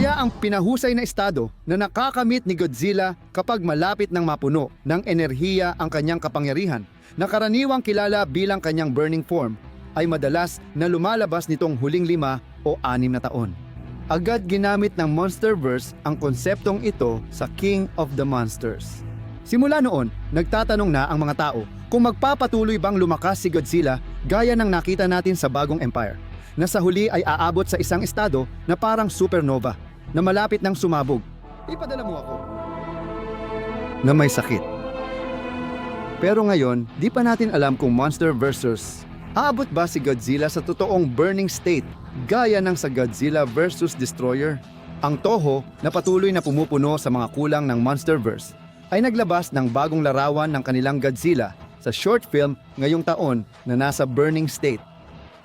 Kaya ang pinahusay na estado na nakakamit ni Godzilla kapag malapit ng mapuno ng enerhiya ang kanyang kapangyarihan na karaniwang kilala bilang kanyang burning form ay madalas na lumalabas nitong huling lima o anim na taon. Agad ginamit ng Monsterverse ang konseptong ito sa King of the Monsters. Simula noon, nagtatanong na ang mga tao kung magpapatuloy bang lumakas si Godzilla gaya ng nakita natin sa bagong Empire, na sa huli ay aabot sa isang estado na parang supernova, na malapit ng sumabog. Ipadala mo ako. Na may sakit. Pero ngayon, di pa natin alam kung Monster versus Aabot ba si Godzilla sa totoong burning state gaya ng sa Godzilla vs. Destroyer? Ang Toho na patuloy na pumupuno sa mga kulang ng Monsterverse ay naglabas ng bagong larawan ng kanilang Godzilla sa short film ngayong taon na nasa burning state.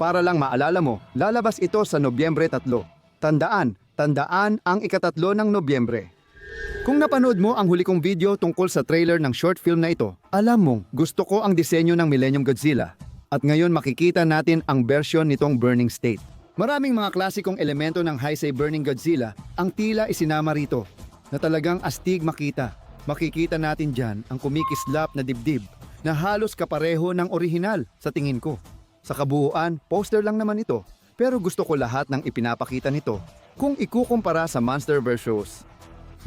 Para lang maalala mo, lalabas ito sa Nobyembre 3. Tandaan, tandaan ang ikatatlo ng Nobyembre. Kung napanood mo ang huli kong video tungkol sa trailer ng short film na ito, alam mong gusto ko ang disenyo ng Millennium Godzilla. At ngayon makikita natin ang version nitong Burning State. Maraming mga klasikong elemento ng Heisei Burning Godzilla ang tila isinama rito na talagang astig makita. Makikita natin dyan ang kumikislap na dibdib na halos kapareho ng orihinal sa tingin ko. Sa kabuuan, poster lang naman ito pero gusto ko lahat ng ipinapakita nito kung ikukumpara sa Monsterverse shows.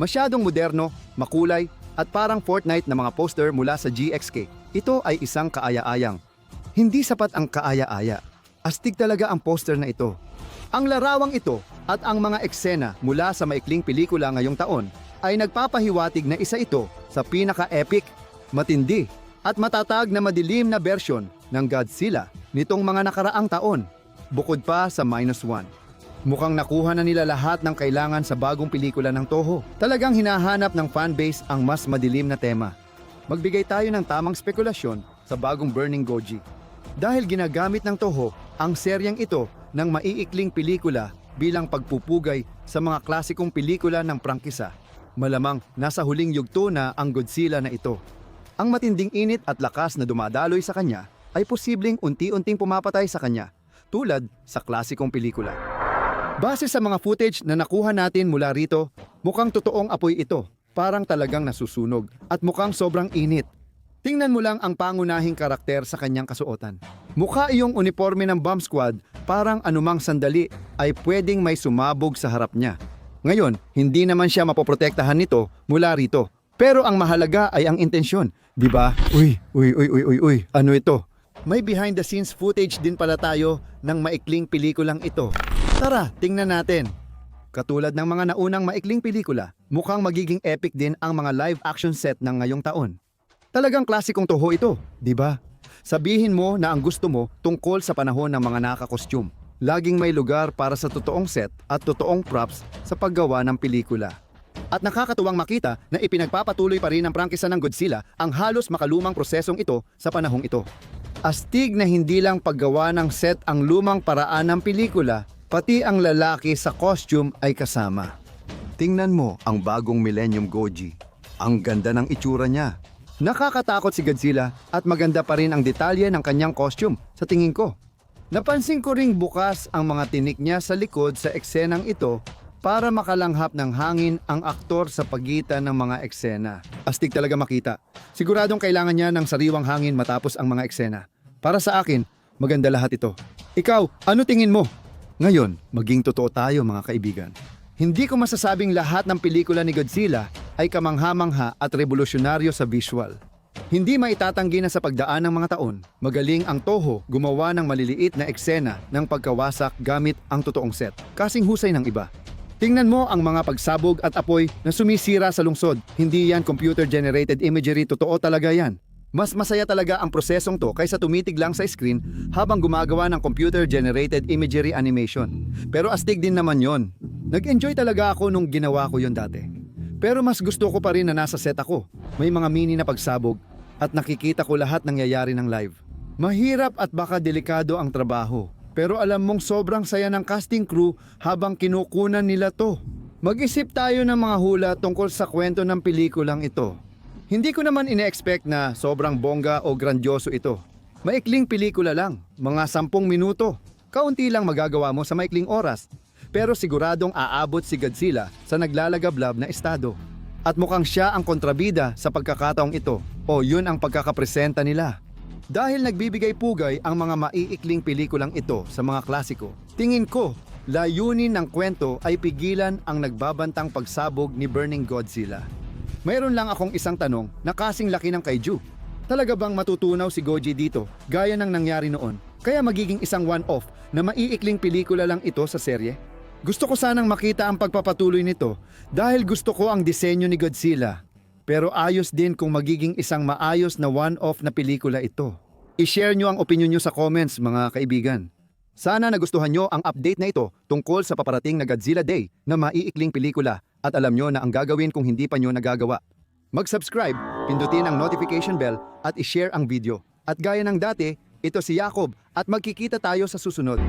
Masyadong moderno, makulay, at parang Fortnite na mga poster mula sa GXK. Ito ay isang kaaya-ayang. Hindi sapat ang kaaya-aya. Astig talaga ang poster na ito. Ang larawang ito at ang mga eksena mula sa maikling pelikula ngayong taon ay nagpapahiwatig na isa ito sa pinaka-epic, matindi, at matatag na madilim na bersyon ng Godzilla nitong mga nakaraang taon, bukod pa sa minus one. Mukhang nakuha na nila lahat ng kailangan sa bagong pelikula ng Toho. Talagang hinahanap ng fanbase ang mas madilim na tema. Magbigay tayo ng tamang spekulasyon sa bagong Burning Goji. Dahil ginagamit ng Toho ang seryeng ito ng maiikling pelikula bilang pagpupugay sa mga klasikong pelikula ng prangkisa. Malamang nasa huling yugto na ang Godzilla na ito. Ang matinding init at lakas na dumadaloy sa kanya ay posibleng unti-unting pumapatay sa kanya, tulad sa klasikong pelikula. Base sa mga footage na nakuha natin mula rito, mukhang totoong apoy ito. Parang talagang nasusunog at mukhang sobrang init. Tingnan mo lang ang pangunahing karakter sa kanyang kasuotan. Mukha iyong uniforme ng bomb squad, parang anumang sandali ay pwedeng may sumabog sa harap niya. Ngayon, hindi naman siya mapoprotektahan nito mula rito. Pero ang mahalaga ay ang intensyon, di ba? Uy, uy, uy, uy, uy, uy, ano ito? May behind the scenes footage din pala tayo ng maikling pelikulang ito. Tara, tingnan natin. Katulad ng mga naunang maikling pelikula, mukhang magiging epic din ang mga live action set ng ngayong taon. Talagang klasikong toho ito, di ba? Sabihin mo na ang gusto mo tungkol sa panahon ng mga nakakostyum. Laging may lugar para sa totoong set at totoong props sa paggawa ng pelikula. At nakakatuwang makita na ipinagpapatuloy pa rin ng prangkisa ng Godzilla ang halos makalumang prosesong ito sa panahong ito. Astig na hindi lang paggawa ng set ang lumang paraan ng pelikula, pati ang lalaki sa costume ay kasama. Tingnan mo ang bagong Millennium Goji. Ang ganda ng itsura niya. Nakakatakot si Godzilla at maganda pa rin ang detalye ng kanyang costume sa tingin ko. Napansin ko ring bukas ang mga tinik niya sa likod sa eksenang ito para makalanghap ng hangin ang aktor sa pagitan ng mga eksena. Astig talaga makita. Siguradong kailangan niya ng sariwang hangin matapos ang mga eksena. Para sa akin, maganda lahat ito. Ikaw, ano tingin mo? Ngayon, maging totoo tayo mga kaibigan. Hindi ko masasabing lahat ng pelikula ni Godzilla ay kamangha-mangha at revolusyonaryo sa visual. Hindi maitatanggi na sa pagdaan ng mga taon, magaling ang Toho gumawa ng maliliit na eksena ng pagkawasak gamit ang totoong set, kasing husay ng iba. Tingnan mo ang mga pagsabog at apoy na sumisira sa lungsod. Hindi yan computer-generated imagery, totoo talaga yan. Mas masaya talaga ang prosesong to kaysa tumitig lang sa screen habang gumagawa ng computer-generated imagery animation. Pero astig din naman yon. Nag-enjoy talaga ako nung ginawa ko yon dati. Pero mas gusto ko pa rin na nasa set ako. May mga mini na pagsabog at nakikita ko lahat nangyayari ng live. Mahirap at baka delikado ang trabaho. Pero alam mong sobrang saya ng casting crew habang kinukunan nila to. Mag-isip tayo ng mga hula tungkol sa kwento ng pelikulang ito. Hindi ko naman ine-expect na sobrang bongga o grandyoso ito. Maikling pelikula lang, mga sampung minuto. Kaunti lang magagawa mo sa maikling oras. pero siguradong aabot si Godzilla sa naglalagablab na estado. At mukhang siya ang kontrabida sa pagkakataong ito o yun ang pagkakapresenta nila. Dahil nagbibigay pugay ang mga maiikling pelikulang ito sa mga klasiko, tingin ko, layunin ng kwento ay pigilan ang nagbabantang pagsabog ni Burning Godzilla. Mayroon lang akong isang tanong na kasing laki ng kaiju. Talaga bang matutunaw si Goji dito gaya ng nangyari noon? Kaya magiging isang one-off na maiikling pelikula lang ito sa serye? Gusto ko sanang makita ang pagpapatuloy nito dahil gusto ko ang disenyo ni Godzilla. Pero ayos din kung magiging isang maayos na one-off na pelikula ito. I-share nyo ang opinion nyo sa comments mga kaibigan. Sana nagustuhan nyo ang update na ito tungkol sa paparating na Godzilla Day na maiikling pelikula at alam nyo na ang gagawin kung hindi pa nyo nagagawa. Mag-subscribe, pindutin ang notification bell at i-share ang video. At gaya ng dati, ito si Jacob at magkikita tayo sa susunod.